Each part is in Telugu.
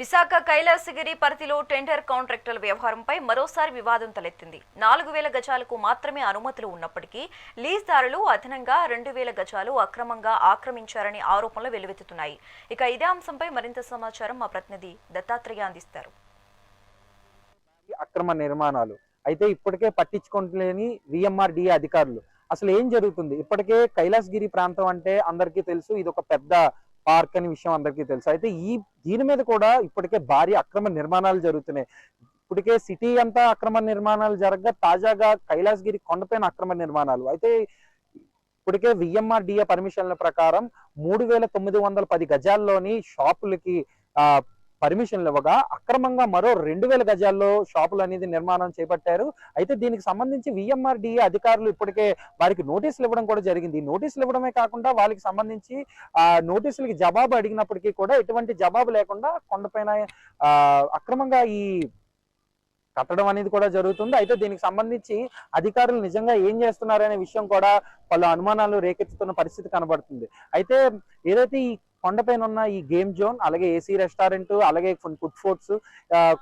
విశాఖ కైలాసగిరి పరిధిలో టెండర్ కాంట్రాక్టుల వ్యవహారంపై మరోసారి వివాదం తలెత్తింది. నాలుగు వేల గజాలకు మాత్రమే అనుమతులు ఉన్నప్పటికీ లీజ్దారులు అదనంగా రెండు వేల గజాలు అక్రమంగా ఆక్రమించారని ఆరోపణలు వెలువెత్తుతున్నాయి. ఇక ఇదే అంశంపై మరింత సమాచారం మా ప్రతినిధి దత్తాత్రేయ అందిస్తారు. ఈ అక్రమ నిర్మాణాలు అయితే ఇప్పటికే పట్టించుకోలేని విఎంఆర్డిఏ అధికారులు. అసలు ఏం జరుగుతుంది? ఇప్పటికే కైలాసగిరి ప్రాంతం అంటే అందరికీ తెలుసు ఇది ఒక పెద్ద పార్క్ అనే విషయం అందరికీ తెలుసు. అయితే ఈ దీని మీద కూడా ఇప్పటికే భారీ అక్రమ నిర్మాణాలు జరుగుతున్నాయి. ఇప్పటికే సిటీ అంతా అక్రమ నిర్మాణాలు జరగగా తాజాగా కైలాసగిరి కొండపైన అక్రమ నిర్మాణాలు. అయితే ఇప్పటికే విఎంఆర్డిఏ పర్మిషన్ల ప్రకారం మూడు వేల తొమ్మిది వందల పది గజాల్లోని షాపులకి ఆ పర్మిషన్లు ఇవ్వగా అక్రమంగా మరో రెండు వేల గజాల్లో షాపులు అనేది నిర్మాణం చేపట్టారు. అయితే దీనికి సంబంధించి విఎంఆర్డిఏ అధికారులు ఇప్పటికే వారికి నోటీసులు ఇవ్వడం కూడా జరిగింది. నోటీసులు ఇవ్వడమే కాకుండా వాళ్ళకి సంబంధించి ఆ నోటీసులకి జవాబు అడిగినప్పటికీ కూడా ఎటువంటి జవాబు లేకుండా కొండపైన ఆ అక్రమంగా ఈ కట్టడం అనేది కూడా జరుగుతుంది. అయితే దీనికి సంబంధించి అధికారులు నిజంగా ఏం చేస్తున్నారనే విషయం కూడా పలు అనుమానాలు రేకెత్తుతున్న పరిస్థితి కనబడుతుంది. అయితే ఏదైతే ఈ కొండపైన ఉన్న ఈ గేమ్ జోన్ అలాగే ఏసీ రెస్టారెంట్ అలాగే కొన్ని ఫుడ్ ఫోర్ట్స్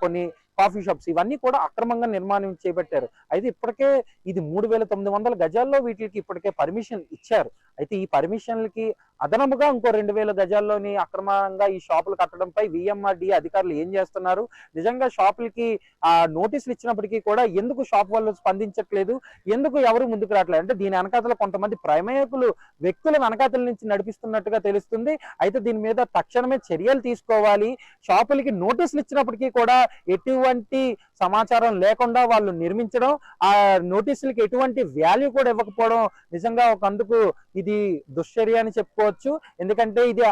కొన్ని కాఫీ షాప్స్ ఇవన్నీ కూడా అక్రమంగా నిర్మాణం చేపట్టారు. అయితే ఇప్పటికే ఇది మూడు వేల తొమ్మిది వందల గజాల్లో వీటికి ఇప్పటికే పర్మిషన్ ఇచ్చారు. అయితే ఈ పర్మిషన్లకి అదనముగా ఇంకో రెండు వేల గజాల్లోని అక్రమంగా ఈ షాపులు కట్టడంపై విఎంఆర్డి అధికారులు ఏం చేస్తున్నారు? నిజంగా షాపులకి ఆ నోటీసులు ఇచ్చినప్పటికీ కూడా ఎందుకు షాప్ వాళ్ళు స్పందించట్లేదు? ఎందుకు ఎవరు ముందుకు రావట్లేదు? అంటే దీని వెనకాతల కొంతమంది ప్రమేయకులు వ్యక్తుల వెనకాతల నుంచి నడిపిస్తున్నట్టుగా తెలుస్తుంది. అయితే దీని మీద తక్షణమే చర్యలు తీసుకోవాలి. షాపులకి నోటీసులు ఇచ్చినప్పటికీ కూడా ఎటువంటి ఎటువంటి సమాచారం లేకుండా వాళ్ళు నిర్మించడం ఆ నోటీసులకి ఎటువంటి వాల్యూ కూడా ఇవ్వకపోవడం నిజంగా ఒక అందుకు ఇది దుశ్చర్య అని చెప్పుకోవచ్చు. ఎందుకంటే ఇది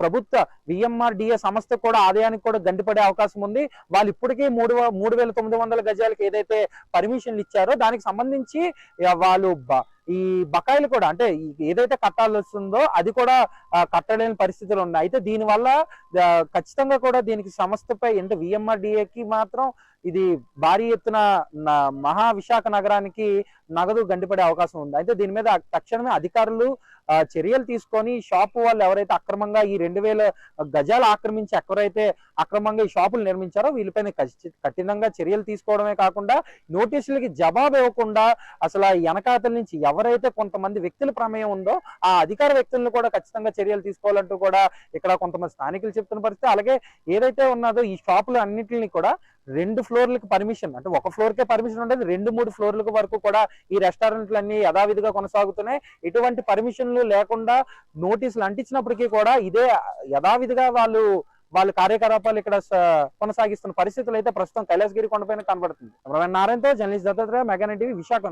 ప్రభుత్వ విఎంఆర్డిఏ సంస్థ కూడా ఆదాయానికి కూడా గండిపడే అవకాశం ఉంది. వాళ్ళు ఇప్పటికే మూడు మూడు వేల తొమ్మిది వందల గజాలకు ఏదైతే పర్మిషన్లు ఇచ్చారో దానికి సంబంధించి వాళ్ళు ఈ బకాయిలు కూడా అంటే ఏదైతే కట్టాల్సి వస్తుందో అది కూడా కట్టలేని పరిస్థితులు ఉన్నాయి. అయితే దీనివల్ల వల్ల ఖచ్చితంగా కూడా దీనికి సంస్థపై అంటే విఎంఆర్డిఏకి మాత్రం ఇది భారీ ఎత్తున మహా విశాఖ నగరానికి నగదు గండిపడే అవకాశం ఉంది. అయితే దీని మీద తక్షణమే అధికారులు చర్యలు తీసుకొని షాపు వాళ్ళు ఎవరైతే అక్రమంగా ఈ రెండు వేల గజాలు ఆక్రమించి ఎవరైతే అక్రమంగా ఈ షాపులు నిర్మించారో వీళ్ళపైన కఠినంగా చర్యలు తీసుకోవడమే కాకుండా నోటీసులకి జవాబు ఇవ్వకుండా అసలు ఆ వెనకాతల నుంచి ఎవరైతే కొంతమంది వ్యక్తుల ప్రమేయం ఉందో ఆ అధికార వ్యక్తులను కూడా ఖచ్చితంగా చర్యలు తీసుకోవాలంటూ కూడా ఇక్కడ కొంతమంది స్థానికులు చెప్తున్న పరిస్థితి. అలాగే ఏదైతే ఉన్నదో ఈ షాపులు అన్నింటిని కూడా రెండు ఫ్లోర్లకు పర్మిషన్ అంటే ఒక ఫ్లోర్కే పర్మిషన్ ఉండేది. రెండు మూడు ఫ్లోర్లకు వరకు కూడా ఈ రెస్టారెంట్లు అన్ని యథావిధిగా కొనసాగుతున్నాయి. ఎటువంటి పర్మిషన్లు లేకుండా నోటీసులు అంటించినప్పటికీ కూడా ఇదే యథావిధిగా వాళ్ళు వాళ్ళ కార్యకలాపాలు ఇక్కడ కొనసాగిస్తున్న పరిస్థితులు అయితే ప్రస్తుతం కైలాసగిరి కొండపైన కనబడుతుంది. నారాయణతో జర్నలిస్ట్ దత్తాత్రేయ మెగానే టీవీ విశాఖ